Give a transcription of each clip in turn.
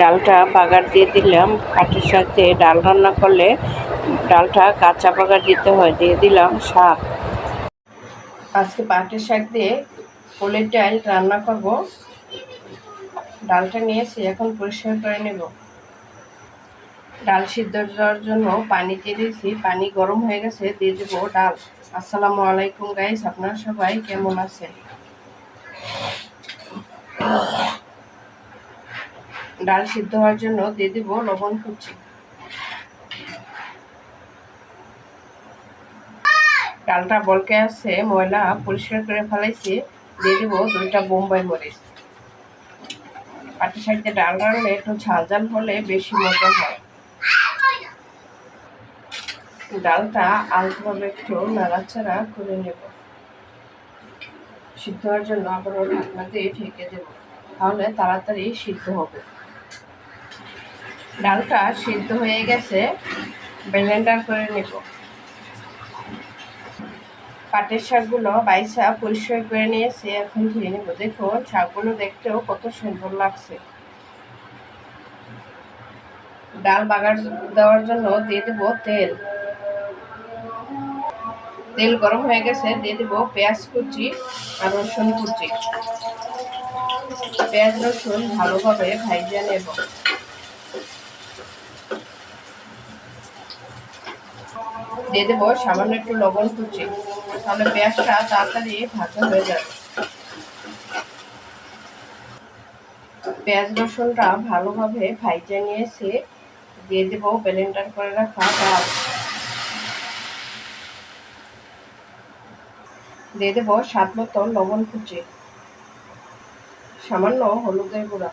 ডালটা বাগার দিয়ে দিলাম, কাঠের দিয়ে ডাল রান্না করলে ডালটা কাঁচা বাগার দিতে হয়, দিয়ে দিলাম শাক। আজকে পাটের শাক দিয়ে পোলের ডাল রান্না করব। ডালটা নিয়েছি, এখন পরিষ্কার করে নেব। ডাল সিদ্ধ দেওয়ার জন্য পানি দিয়ে দিয়েছি, পানি গরম হয়ে গেছে, দিয়ে দেবো ডাল। আসসালামু আলাইকুম গাইস আপনারা সবাই কেমন আছেন? ডাল সিদ্ধ হওয়ার জন্য দিয়ে দিব লবণ কুচি। ডালটা বলকে আছে, ময়লা পরিষ্কার করে ফেলাইছি, দিয়ে দিব দুইটা বোম্বাই মরিচ। পাটি সাইডে ডাল রান্না একটু ঝাল ঝাল হলে বেশি মজা হয়। ডালটা আলতোভাবে একটু নাড়াচাড়া করে নেব। সিদ্ধ হওয়ার জন্য আবারও ঢাকনা দিয়ে ঢেকে দেব। তাহলে তাড়াতাড়ি সিদ্ধ হবে। ডালটা সিদ্ধ হয়ে গেছে, ব্লেন্ডার করে নেব। পাটের শাকগুলো বাইসা পরিষ্কার করে নিয়েছি, এখন ধুয়ে নেব। দেখুন, শাকগুলো দেখতেও কত সুন্দর লাগছে। ডাল বাগার দেওয়ার জন্য দিয়ে দেব তেল। তেল গরম হয়ে গেছে, দিয়ে দেব পেঁয়াজ কুচি আর রসুন কুচি। পেঁয়াজ রসুন ভালোভাবে ভাইজা নেব। দিয়ে দেবো, সামান্য একটু লবণ কুচি। তাহলে পেঁয়াজটা তাড়াতাড়ি ভাজা হয়ে যাবে। পেঁয়াজ রসুনটা ভালোভাবে ভাইজা নিয়েছে। দিয়ে দেবো ব্লেন্ডার করে রাখা ডাল। দিয়ে দেবো স্বাদ মতো লবণ কুচি। সামান্য হলুদের গুঁড়া।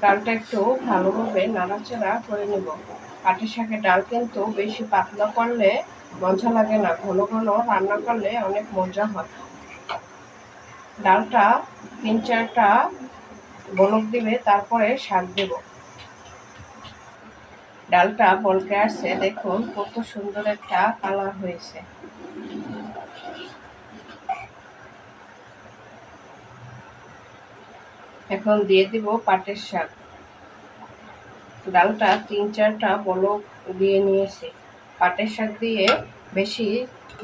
ডালটা একটু ভালোভাবে নাড়াচাড়া করে নেব। পাটি শাকের ডাল কিন্তু বেশি পাতলা করলে মজা লাগে না, ঘন ঘন রান্না করলে অনেক মজা হয়। ডালটা তিন চারটা বলক দিবে তারপরে শাক দেব। ডালটা বলকে আসছে, দেখুন কত সুন্দর একটা কালার হয়েছে। এখন দিয়ে দিব পাটের শাক। ডালটা তিন চারটা বলক দিয়ে নিয়েছি। পাটের শাক দিয়ে বেশি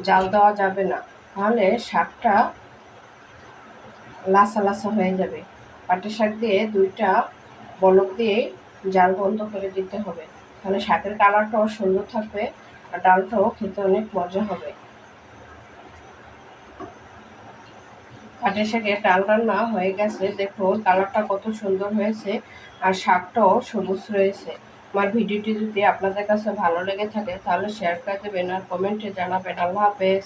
জাল দেওয়া যাবে না, তাহলে শাকটা লাসা লাসা হয়ে যাবে। পাটের শাক দিয়ে দুইটা বলক দিয়ে জাল বন্ধ করে দিতে হবে, তাহলে শাকের কালারটাও সুন্দর থাকবে আর ডালটাও খেতে অনেক মজা হবে। পাটের শাকের ডাল রান্না হয়ে গেছে, দেখুন কালারটা কত সুন্দর হয়েছে আর শাকটাও সবুজ রয়েছে। আমার ভিডিওটি যদি আপনাদের কাছে ভালো লেগে থাকে তাহলে শেয়ার করে দেবেন আর কমেন্টে জানাবেন। আল্লাহ হাফেজ।